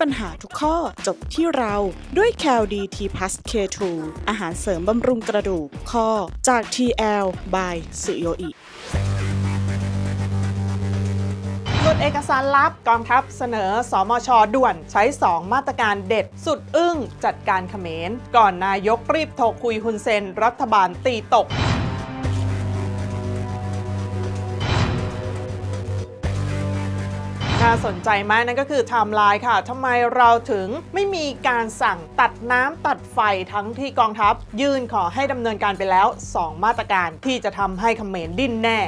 ปัญหาทุกข้อจบที่เราด้วย c a l d t p l u s K2 อาหารเสริมบำรุงกระดูกข้อจาก TL by สุโยอิหลุดเอกสารลับกองทัพเสนอสมชด่วนใช้ 2 มาตรการเด็ดสุดอึ้งจัดการเขมร ก่อนนายกรีบโทรคุยฮุนเซนรัฐบาลตีตก น่าสนใจมากนั่นก็คือไทม์ไลน์ค่ะทำไมเราถึงไม่มีการสั่งตัดน้ำตัดไฟทั้งที่กองทัพ ยื่นขอให้ดำเนินการไปแล้ว 2 มาตรการที่จะทำให้เขมรดิ้นแน่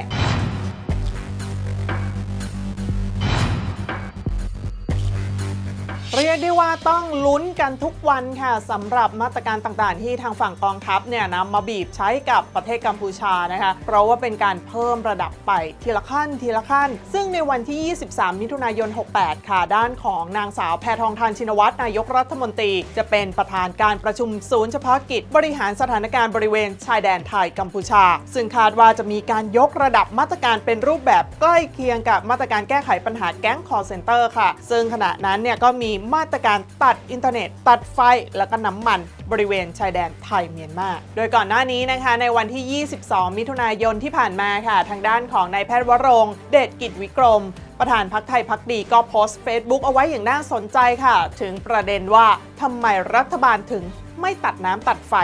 เรียกได้ว่าต้องลุ้นกันทุกวันค่ะสำหรับมาตรการต่างๆ ที่ทางฝั่งกองทัพเนี่ยนำมาบีบใช้กับประเทศกัมพูชานะคะ เพราะว่าเป็นการเพิ่มระดับไปทีละขั้นทีละขั้น ซึ่งในวันที่ 23 มิถุนายน 68 ค่ะ ด้านของนางสาวแพทองทานชินวัตรนายกรัฐมนตรี จะเป็นประธานการประชุมศูนย์เฉพาะกิจ บริหารสถานการณ์บริเวณชายแดนไทยกัมพูชา ซึ่งคาดว่าจะมีการยกระดับมาตรการเป็นรูปแบบใกล้เคียงกับมาตรการแก้ไขปัญหาแก๊งคอร์เซนเตอร์ค่ะ ซึ่งขณะนั้นเนี่ยก็มีมาตรการตัดอินเทอร์เน็ต ตัดไฟแล้วก็น้ำมันบริเวณชายแดนไทยเมียนมา โดยก่อนหน้านี้นะคะในวันที่ 22 มิถุนายนที่ผ่านมาค่ะ ทางด้านของนายแพทย์วรงเดชกิจวิกรม ประธานพักไทยพักดีก็โพสต์ Facebook เอาไว้อย่างน่าสนใจค่ะ ถึงประเด็นว่าทำไมรัฐบาลถึงไม่ตัดน้ำตัดไฟ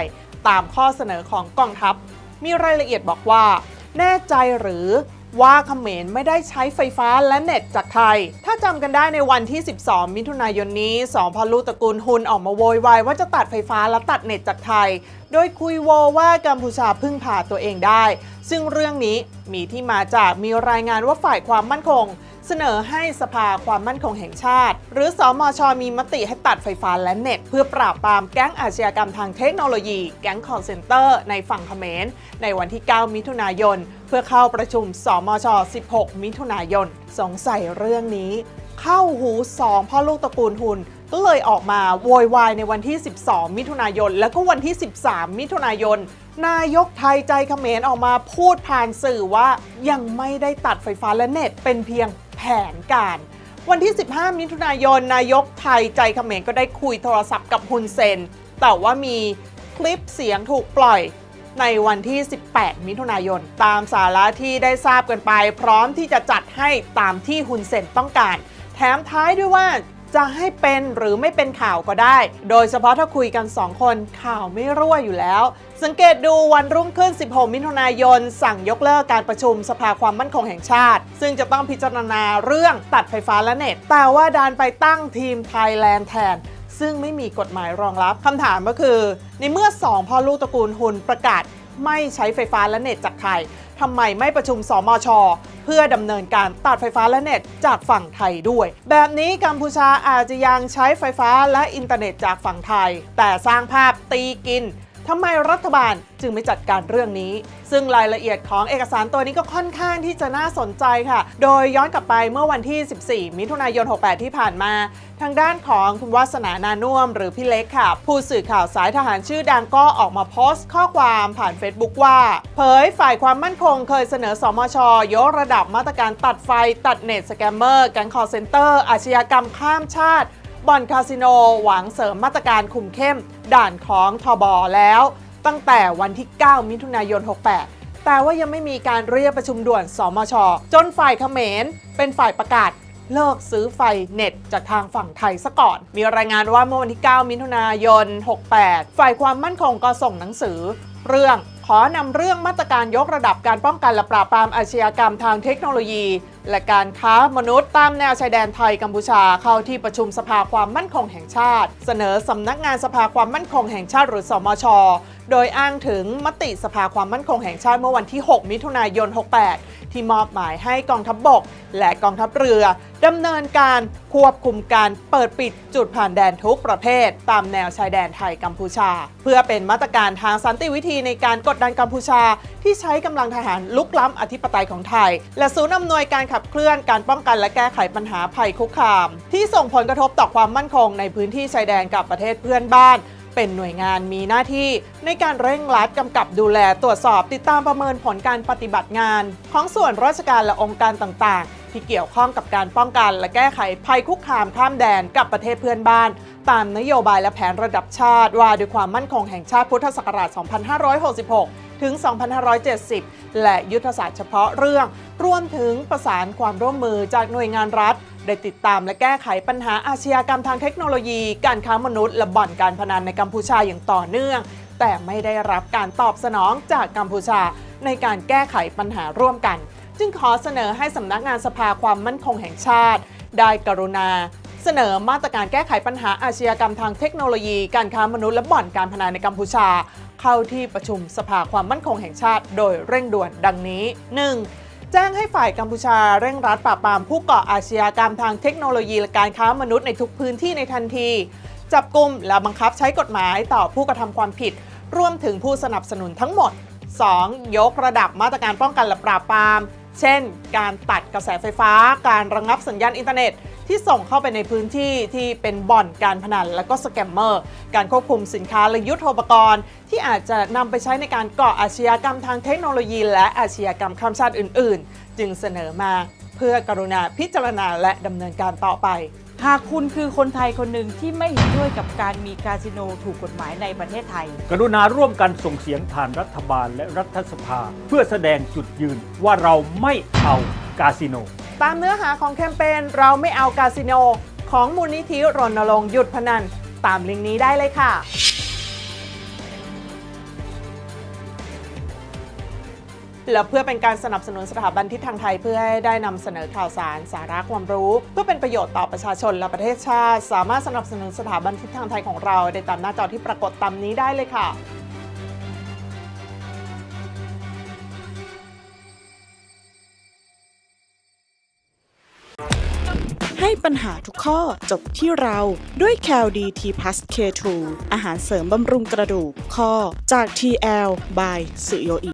ตามข้อเสนอของกองทัพ มีรายละเอียดบอกว่า แน่ใจหรือ ว่าเขมรไม่ได้ใช้ไฟฟ้าและเน็ตจากไทย ถ้าจำกันได้ในวันที่ 12 มิถุนายนนี้สองพอลูตระกูลฮุนออกมาโวยวายว่าจะตัดไฟฟ้าและตัดเน็ตจากไทย โดยคุยโวว่ากัมพูชาพึ่งพาตัวเองได้ ซึ่งเรื่องนี้มีที่มาจากมีรายงานว่าฝ่ายความมั่นคง เสนอให้สภาความมั่นคงแห่งชาติ หรือสอมชมีมติให้ตัดไฟฟ้าและเน็ต เพื่อปราบปรามแก๊งอาชญากรรมทางเทคโนโลยี แก๊งคอร์เซนเตอร์ในฝั่งเขมร ในวันที่ 9 มิถุนายน เพื่อเข้าประชุมสมช 16 มิถุนายน สงสัยเรื่องนี้ เข้าหูสองพ่อลูกตระกูลหุนก็เลยออกมาโวยวายในวันที่ 12 มิถุนายน แล้วก็วันที่ 13 มิถุนายน นายกไทยใจเขมรออกมาพูดผ่านสื่อว่ายังไม่ได้ตัดไฟฟ้าและเน็ตเป็นเพียง นการ วันที่ 15 มิถุนายน นายกไทยใจเขมรก็ได้คุยโทรศัพท์กับฮุนเซน แต่ว่ามีคลิปเสียงถูกปล่อยในวันที่ 18 มิถุนายน ตามสาระที่ได้ทราบกันไป พร้อมที่จะจัดให้ตามที่ฮุนเซนต้องการ แถมท้ายด้วยว่า จะให้เป็นหรือไม่เป็นข่าวก็ได้ โดยเฉพาะถ้าคุยกัน 2 คนข่าวไม่รั่วอยู่แล้ว สังเกตดูวันรุ่งขึ้น 16 มิถุนายน สั่งยกเลิกการประชุมสภาความมั่นคงแห่งชาติ ซึ่งจะต้องพิจารณาเรื่องตัดไฟฟ้าและเน็ต แต่ว่าดานไปตั้งทีมไทยแลนด์แทนซึ่งไม่มีกฎหมายรองรับคำถามก็คือ ในเมื่อสองพ่อลูกตระกูลหุนประกาศ ไม่ใช้ไฟฟ้าและเน็ตจากไทยทำไมไม่ประชุมสมช เพื่อดำเนินการตัดไฟฟ้าและเน็ตจากฝั่งไทยด้วย แบบนี้กัมพูชาอาจจะยังใช้ไฟฟ้าและอินเทอร์เน็ตจากฝั่งไทย แต่สร้างภาพตีกิน ทำไมรัฐบาลจึงไม่จัดการเรื่องนี้ ซึ่งรายละเอียดของเอกสารตัวนี้ก็ค่อนข้างที่จะน่าสนใจค่ะ โดยย้อนกลับไปเมื่อวันที่ 14 มิถุนายน 68 ที่ผ่านมา ทางด้านของคุณวาสนานานุ่มหรือพี่เล็กค่ะ ผู้สื่อข่าวสายทหารชื่อดังก็ออกมาโพสต์ข้อความผ่าน Facebook ว่า เผยฝ่ายความมั่นคงเคยเสนอสมช ยกระดับมาตรการตัดไฟตัดเน็ตสแกมเมอร์แก๊งคอร์เซนเตอร์อาชญากรรมข้ามชาติ บ่อนคาสิโนหวังเสริมมาตรการคุมเข้มด่านของทบแล้ว ตั้งแต่วันที่ 9 มิถุนายน 68 แต่ว่ายังไม่มีการเรียกประชุมด่วนสมช จนฝ่ายเขมร เป็นฝ่ายประกาศเลิกซื้อไฟเน็ตจากทางฝั่งไทยซะก่อน มีรายงานว่าเมื่อวันที่ 9 มิถุนายน 68 ฝ่ายความมั่นคงก็ส่งหนังสือ เรื่องขอนำเรื่องมาตรการยกระดับการป้องกันและปราบปรามอาชญากรรมทางเทคโนโลยี และการค้ามนุษย์ตามแนวชายแดนไทยกัมพูชาเข้าที่ประชุมสภาความมั่นคงแห่งชาติ เสนอสำนักงานสภาความมั่นคงแห่งชาติหรือสมช โดยอ้างถึงมติสภาความมั่นคงแห่งชาติเมื่อวันที่ 6 มิถุนายน 68 ที่มอบหมายให้กองทัพบบก และกองทัพเรือดำเนินการควบคุมการเปิดปิดจุดผ่านแดนทุกประเภท ตามแนวชายแดนไทยกัมพูชา เพื่อเป็นมาตรการทางสันติวิธีในการกดดันกัมพูชา ที่ใช้กำลังทหารลุกล้ำอธิปไตยของไทย และศูนย์อำนวยการขับเคลื่อนการป้องกันและแก้ไขปัญหาภัยคุกคาม ที่ส่งผลกระทบต่อความมั่นคงในพื้นที่ชายแดนกับประเทศเพื่อนบ้าน เป็นหน่วยงานมีหน้าที่ในการเร่งรัดกำกับดูแลตรวจสอบติดตามประเมินผลการปฏิบัติงาน ของส่วนราชการและองค์การต่างๆ ที่เกี่ยวข้องกับการป้องกัน และแก้ไขภัยคุกคามข้ามแดนกับประเทศเพื่อนบ้าน ตามนโยบายและแผนระดับชาติว่าด้วยความมั่นคงแห่งชาติพุทธศักราช 2566 ถึง 2570 และยุทธศาสตร์เฉพาะเรื่อง รวมถึงประสานความร่วมมือจากหน่วยงานรัฐ ได้ติดตามและแก้ไขปัญหาอาชญากรรมทางเทคโนโลยี การค้ามนุษย์ และบ่อนการพนันในกัมพูชาอย่างต่อเนื่อง แต่ไม่ได้รับการตอบสนองจากกัมพูชา ในการแก้ไขปัญหาร่วมกัน จึงขอเสนอให้สำนักงานสภาความมั่นคงแห่งชาติ ได้กรุณาเสนอมาตรการแก้ไขปัญหาอาชญากรรมทางเทคโนโลยี การค้ามนุษย์และบ่อนการพนันในกัมพูชา เข้าที่ประชุมสภาความมั่นคงแห่งชาติโดยเร่งด่วนดังนี้ 1. แจ้งให้ฝ่ายกัมพูชาเร่งรัดปราบปรามผู้ก่ออาชญากรรมทางเทคโนโลยีและการค้ามนุษย์ในทุกพื้นที่ในทันที จับกลุ่มและบังคับใช้กฎหมายต่อผู้กระทำความผิด รวมถึงผู้สนับสนุนทั้งหมด 2. ยกระดับมาตรการป้องกันและปราบปราม เช่น การตัดกระแสไฟฟ้า การระงงับสัญญาณอินเทอร์เน็ต ที่ส่งเข้าไปในพื้นที่ที่เป็นบ่อนการพนัน และก็สแกมเมอร์ การควบคุมสินค้าและยุทโธปกรณ์ ที่อาจจะนำไปใช้ในการก่ออาชญากรรมทางเทคโนโลยี และอาชญากรรมข้ามชาติอื่น ๆ จึงเสนอมาเพื่อกรุณาพิจารณาและดำเนินการต่อไปหากคุณคือคนไทยคนหนึ่งที่ไม่เห็นด้วยกับการมีคาสิโนถูกกฎหมายในประเทศไทย กรุณาร่วมกันส่งเสียงผ่านรัฐบาลและรัฐสภา เพื่อแสดงจุดยืนว่าเราไม่เอากาสิโน ตามเนื้อหาของแคมเปญเราไม่เอากาสิโน ของมูลนิธิรณรงค์หยุดพนัน ตามลิงก์นี้ได้เลยค่ะ และเพื่อเป็นการสนับสนุนสถาบันทิศทางไทยเพื่อให้ได้นำเสนอข่าวสารสาระความรู้ เพื่อเป็นประโยชน์ต่อประชาชนและประเทศชาติ สามารถสนับสนุนสถาบันทิศทางไทยของเราได้ตามหน้าจอที่ปรากฏตามนี้ได้เลยค่ะ ให้ปัญหาทุกข้อจบที่เราด้วย c a l d t p l u s K2 อาหารเสริมบำรุงกระดูกข้อจาก TL by สุโยอิ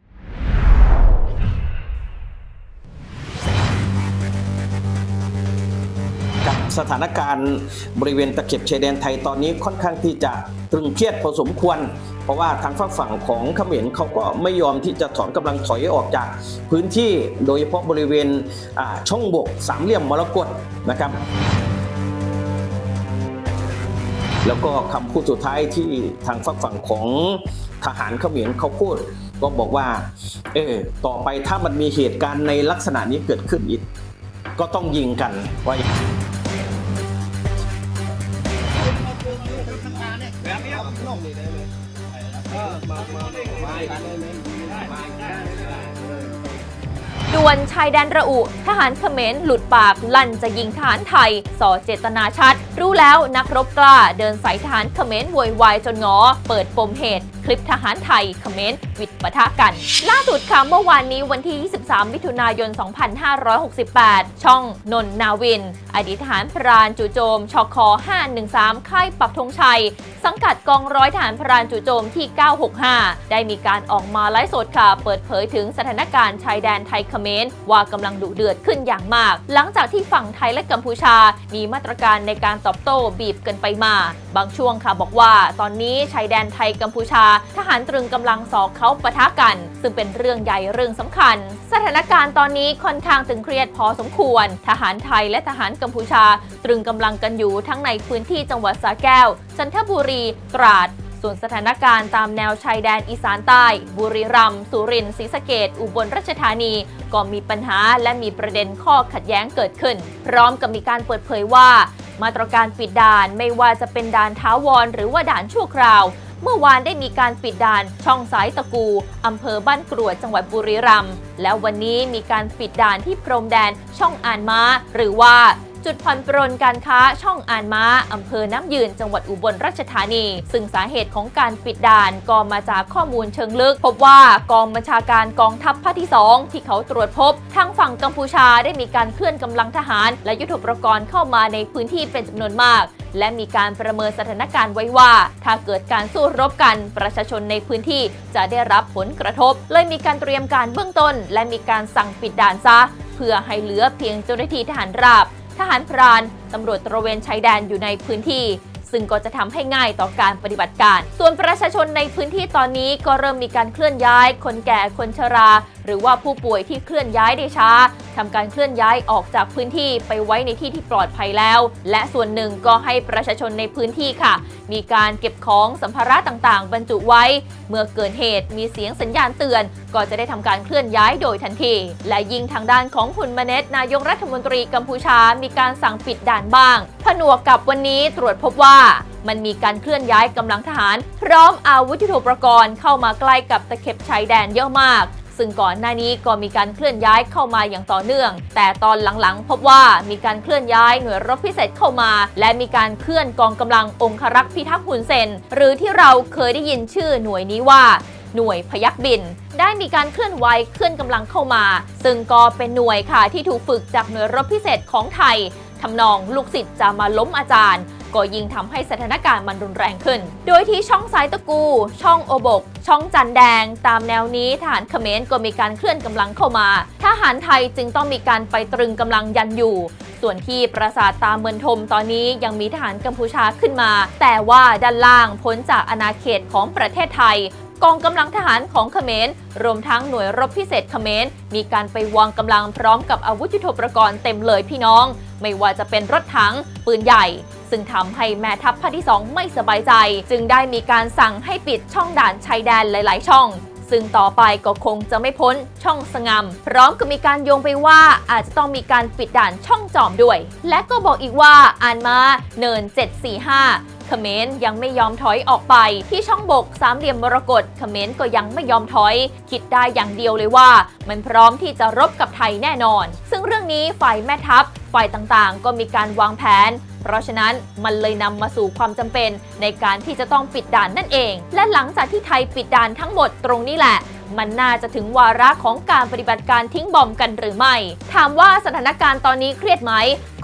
กับสถานการณ์บริเวณตะเข็บชายแดนไทยตอนนี้ค่อนข้างที่จะตรึงเครียดพอสมควร เพราะว่าทางฝากฝั่งของเขมรเขาก็ไม่ยอมที่จะถอนกำลังถอยออกจากพื้นที่โดยเฉพาะบริเวณช่องบกสามเหลี่ยมมรกตนะครับแล้วก็คำพูดสุดท้ายที่ทางฝากฝั่งของทหารเขมรเขาพูด ก็บอกว่า เออต่อไปถ้ามันมีเหตุการณ์ในลักษณะนี้เกิดขึ้นอีก ก็ต้องยิงกันว่า วนชายแดนระอุ ทหารเขมรหลุดปากลั่นจะยิงทหารไทยส่อเจตนาชัด รู้แล้วนักรบกล้าเดินสายทหารเขมรโวยวายจนงอ เปิดปมเหตุ ลิปทหารไทยคอมเขมรวิดปะทะกัน ล่าสุดค่ะเมื่อวานนี้วันที่ 23 มิถุนายน 2568 ช่องนนนาวิน อดีตทหารพรานจู่โจมชค513 ค่ายปักธงชัย สังกัดกองร้อยทหารพรานจู่โจมที่ 965 ได้มีการออกมาไลฟ์สดค่ะ เปิดเผยถึงสถานการณ์ชายแดนไทยเขมรว่ากำลังดุเดือดขึ้นอย่างมาก หลังจากที่ฝั่งไทยและกัมพูชา มีมาตรการในการตอบโต้บีบกันไปมา บางช่วงค่ะบอกว่า ตอนนี้ชายแดนไทยกัมพูชาทหารตรึงกำลังสอกเขาปะทะกัน ซึ่งเป็นเรื่องใหญ่เรื่องสำคัญ สถานการณ์ตอนนี้ค่อนข้างตึงเครียดพอสมควร ทหารไทยและทหารกัมพูชา ตรึงกำลังกันอยู่ทั้งในพื้นที่จังหวัดสระแก้ว จันทบุรี ตราดส่วนสถานการณ์ตามแนวชายแดนอีสานใต้ บุรีรัมย์สุรินทร์ศรีสะเกดอุบลราชธานี ก็มีปัญหาและมีประเด็นข้อขัดแย้งเกิดขึ้น พร้อมกับมีการเปิดเผยว่า มาตรการปิดด่านไม่ว่าจะเป็นด่านท้าวรหรือว่าด่านชั่วคราว เมื่อวานได้มีการปิดด่านช่องสายตะกูอำเภอบ้านกรวดจังหวัดบุรีรัมย์แล้ววันนี้มีการปิดด่านที่พรมแดนช่องอ่านม้า หรือว่าจุดผ่อนปรนการค้าช่องอ่านม้าอำเภอน้ำยืนจังหวัดอุบลราชธานี ซึ่งสาเหตุของการปิดด่านก็มาจากข้อมูลเชิงลึก พบว่ากองบัญชาการกองทัพภาคที่ 2 ที่เขาตรวจพบ ทางฝั่งกัมพูชาได้มีการเคลื่อนกำลังทหาร และยุทธปกรณ์เข้ามาในพื้นที่เป็นจำนวนมาก และมีการประเมินสถานการณ์ไว้ว่า ถ้าเกิดการสู้รบกัน ประชาชนในพื้นที่จะได้รับผลกระทบ เลยมีการเตรียมการเบื้องต้น และมีการสั่งปิดด่านซะ เพื่อให้เหลือเพียงเจ้าหน้าที่ทหารราบ ทหารพรานตำรวจตระเวนชายแดนอยู่ในพื้นที่ซึ่งก็จะทำให้ง่ายต่อการปฏิบัติการ ส่วนประชาชนในพื้นที่ตอนนี้ก็เริ่มมีการเคลื่อนย้าย คนแก่ คนชราหรือว่าผู้ป่วยที่เคลื่อนย้ายได้ช้าทำการเคลื่อนย้ายออกจากพื้นที่ไปไว้ในที่ที่ปลอดภัยแล้ว และส่วนหนึ่งก็ให้ประชาชนในพื้นที่ค่ะ มีการเก็บของสัมภาระต่างๆ บรรจุไว้ เมื่อเกิดเหตุมีเสียงสัญญาณเตือน ก็จะได้ทำการเคลื่อนย้ายโดยทันที และยิ่งทางด้านของคุณมเนตนายกรัฐมนตรีกัมพูชา มีการสั่งปิดด่านบ้าง ผนวกกับวันนี้ตรวจพบว่ามันมีการเคลื่อนย้ายกำลังทหาร พร้อมอาวุธยุทโธปกรณ์เข้ามาใกล้กับตะเข็บชายแดนเยอะมาก ซึ่งก่อนหน้านี้ก็มีการเคลื่อนย้ายเข้ามาอย่างต่อเนื่อง แต่ตอนหลังๆ พบว่ามีการเคลื่อนย้ายหน่วยรบพิเศษเข้ามา และมีการเคลื่อนกองกำลังองครักษ์พิทักษ์หุนเซน หรือที่เราเคยได้ยินชื่อหน่วยนี้ว่าหน่วยพยักบิน ได้มีการเคลื่อนไหวเคลื่อนกำลังเข้ามา ซึ่งก็เป็นหน่วยค่ะที่ถูกฝึกจากหน่วยรบพิเศษของไทยทำนองลูกศิษย์จะมาล้มอาจารย์ ก็ยิ่งทำให้สถานการณ์มันรุนแรงขึ้น โดยที่ช่องสายตะกู ช่องโอบก ช่องจันแดง ตามแนวนี้ทหารเขมรก็มีการเคลื่อนกำลังเข้ามา ทหารไทยจึงต้องมีการไปตรึงกำลังยันอยู่ ส่วนที่ปราสาทตามเมือนทมตอนนี้ยังมีทหารกัมพูชาขึ้นมา แต่ว่าด้านล่างพ้นจากอาณาเขตของประเทศไทยกองกำลังทหารของเขมร รวมทั้งหน่วยรบพิเศษเขมร มีการไปวางกำลังพร้อมกับอาวุธยุทโธปกรณ์เต็มเลยพี่น้อง ไม่ว่าจะเป็นรถถัง ปืนใหญ่ ซึ่งทำให้แม่ทัพภาคที่ 2 ไม่สบายใจ จึงได้มีการสั่งให้ปิดช่องด่านชายแดนหลาย ๆ ช่องซึ่งต่อไปก็คงจะไม่พ้นช่องสงามพร้อมกับมีการโยงไปว่าอาจจะต้องมีการปิดด่านช่องจอมด้วย และก็บอกอีกว่าอ่านมาเนิน 745เขมรยังไม่ยอมถอยออกไป ที่ช่องบกสามเหลี่ยมมรกตเขมรก็ยังไม่ยอมถอย คิดได้อย่างเดียวเลยว่า มันพร้อมที่จะรบกับไทยแน่นอน ซึ่งเรื่องนี้ฝ่ายแม่ทัพ ฝ่ายต่างๆ ก็มีการวางแผน เพราะฉะนั้นมันเลยนำมาสู่ความจำเป็น ในการที่จะต้องปิดด่านนั่นเอง และหลังจากที่ไทยปิดด่านทั้งหมดตรงนี้แหละมันน่าจะถึงวาระของการปฏิบัติการทิ้งบอมกันหรือไม่ ถามว่าสถานการณ์ตอนนี้เครียดไหม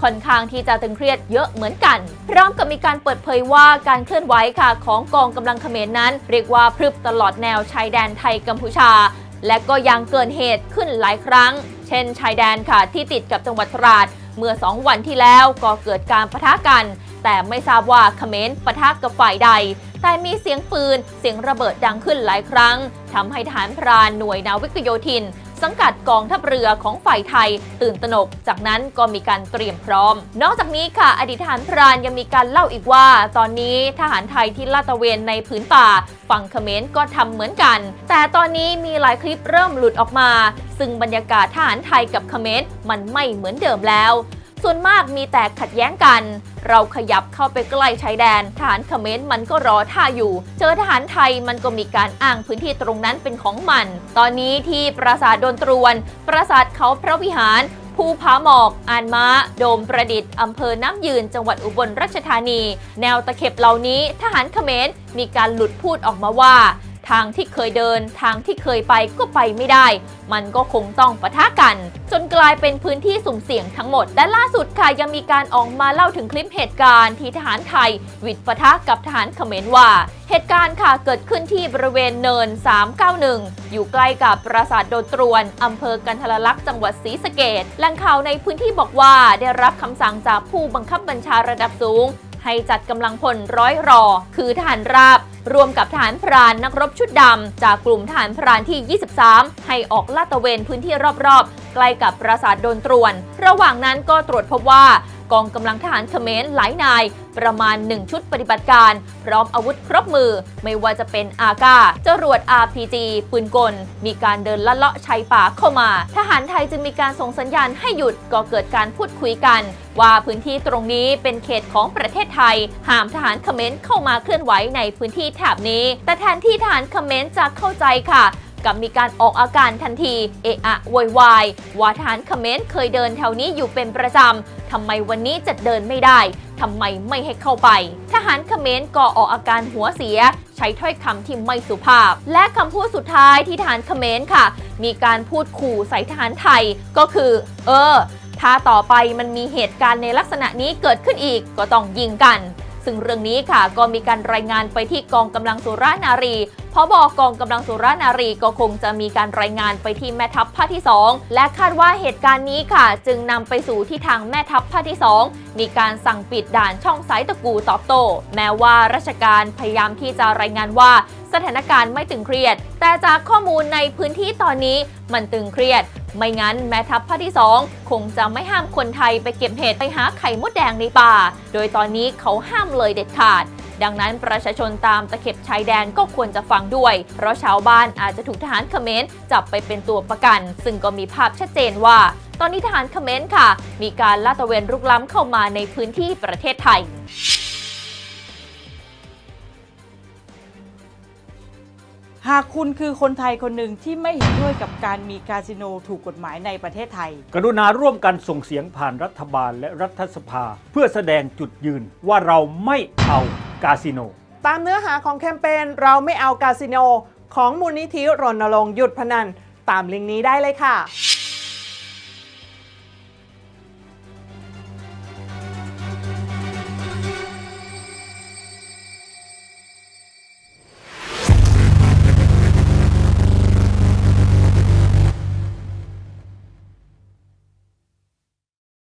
ค่อนข้างที่จะตึงเครียดเยอะเหมือนกัน พร้อมกับมีการเปิดเผยว่าการเคลื่อนไหวค่ะของกองกำลังเขมรนั้น เรียกว่าพรึบตลอดแนวชายแดนไทยกัมพูชา และก็ยังเกินเหตุขึ้นหลายครั้ง เช่น ชายแดนค่ะที่ติดกับจังหวัดตราด เมื่อ 2 วันที่แล้วก็เกิดการปะทะกัน แต่ไม่ทราบว่าเขมรปะทะกับฝ่ายใด แต่มีเสียงปืนเสียงระเบิดดังขึ้นหลายครั้งทำให้ฐานพรานหน่วยนาวิกโยธิน สังกัดกองทัพเรือของฝ่ายไทย ตื่นตระหนก จากนั้นก็มีการเตรียมพร้อม นอกจากนี้ค่ะ อดีตทหารพรานยังมีการเล่าอีกว่า ตอนนี้ทหารไทยที่ลาดตระเวนในพื้นป่าฝั่งเขมรก็ทำเหมือนกัน แต่ตอนนี้มีหลายคลิปเริ่มหลุดออกมา ซึ่งบรรยากาศทหารไทยกับเขมรมันไม่เหมือนเดิมแล้ว ส่วนมากมีแต่ขัดแย้งกัน เราขยับเข้าไปใกล้ชายแดน ทหารเขมรมันก็รอท่าอยู่ เจอทหารไทยมันก็มีการอ้างพื้นที่ตรงนั้นเป็นของมัน ตอนนี้ที่ปราสาทโดนตรวน ปราสาทเขาพระวิหารภูผาหมอกอานม้า โดมประดิษฐ์ อำเภอน้ำยืน จังหวัดอุบลราชธานี แนวตะเข็บเหล่านี้ ทหารเขมรมีการหลุดพูดออกมาว่า ทางที่เคยเดิน ทางที่เคยไปก็ไปไม่ได้ มันก็คงต้องปะทะกัน จนกลายเป็นพื้นที่สุ่มเสี่ยงทั้งหมด และล่าสุดค่ะยังมีการออกมาเล่าถึงคลิปเหตุการณ์ที่ทหารไทย วิดปะทะกับทหารเขมรว่า เหตุการณ์ค่ะเกิดขึ้นที่บริเวณเนิน 391 อยู่ใกล้กับปราสาทโดนตรวนอำเภอกันทรลักษณ์จังหวัดศรีสะเกดแหล่งข่าวในพื้นที่บอกว่าได้รับคำสั่งจากผู้บังคับบัญชาระดับสูง ให้จัดกำลังพลร้อยรอ คือทหารราบ รวมกับทหารพรานนักรบชุดดำ จากกลุ่มทหารพรานที่ 23 ให้ออกลาดตระเวนพื้นที่รอบๆ ใกล้กับปราสาทโดนตรวน ระหว่างนั้นก็ตรวจพบว่า กองกำลังทหารเขมรหลายนาย ประมาณ 1 ชุดปฏิบัติการ พร้อมอาวุธครบมือ ไม่ว่าจะเป็นอากาจรวด RPG ปืนกล มีการเดินละเลาะชายป่าเข้ามา ทหารไทยจึงมีการส่งสัญญาณให้หยุดก็เกิดการพูดคุยกัน ว่าพื้นที่ตรงนี้เป็นเขตของประเทศไทย ห้ามทหารเขมรเข้ามาเคลื่อนไหวในพื้นที่แถบนี้ แต่แทนที่ทหารเขมรจะเข้าใจค่ะ กับมีการออกอาการทันที เอะอะโวยวายว่าทหารเขมรเคยเดินแถวนี้อยู่เป็นประจำทำไมวันนี้จะเดินไม่ได้ทำไมไม่ให้เข้าไป ทหารเขมรก็ออกอาการหัวเสีย ใช้ถ้อยคำที่ไม่สุภาพ และคำพูดสุดท้ายที่ทหารเขมรค่ะ มีการพูดขู่ใส่ทหารไทยก็คือ เออ ถ้าต่อไปมันมีเหตุการณ์ในลักษณะนี้เกิดขึ้นอีกก็ต้องยิงกัน ซึ่งเรื่องนี้ค่ะก็มีการรายงานไปที่กองกำลังสุรานารี พพบอกองกำลังสุรานารีก็คงจะมีการรายงานไปที่แม่ทัพภาคที่ 2 และคาดว่าเหตุการณ์นี้ค่ะ จึงนำไปสู่ที่ทางแม่ทัพภาคที่ 2 มีการสั่งปิดด่านช่องสายตะกูตอบโต้แม้ว่าราชการพยายามที่จะรายงานว่าสถานการณ์ไม่ตึงเครียด แต่จากข้อมูลในพื้นที่ตอนนี้มันตึงเครียด ไม่งั้นแม่ทัพภาคที่ 2 คงจะไม่ห้ามคนไทยไปเก็บเห็ดไปหาไข่มดแดงในป่า โดยตอนนี้เขาห้ามเลยเด็ดขาด ดังนั้นประชาชนตามตะเข็บชายแดนก็ควรจะฟังด้วย เพราะชาวบ้านอาจจะถูกทหารเขมรจับไปเป็นตัวประกัน ซึ่งก็มีภาพชัดเจนว่าตอนนี้ทหารเขมรค่ะ มีการลาดตระเวนรุกล้ำเข้ามาในพื้นที่ประเทศไทยหากคุณคือคนไทยคนหนึ่งที่ไม่เห็นด้วยกับการมีคาสิโนถูกกฎหมายในประเทศไทย กรุณาร่วมกันส่งเสียงผ่านรัฐบาลและรัฐสภา เพื่อแสดงจุดยืนว่าเราไม่เอากาสิโน ตามเนื้อหาของแคมเปญเราไม่เอากาสิโน ของมูลนิธิรณรงค์หยุดพนัน ตามลิงก์นี้ได้เลยค่ะ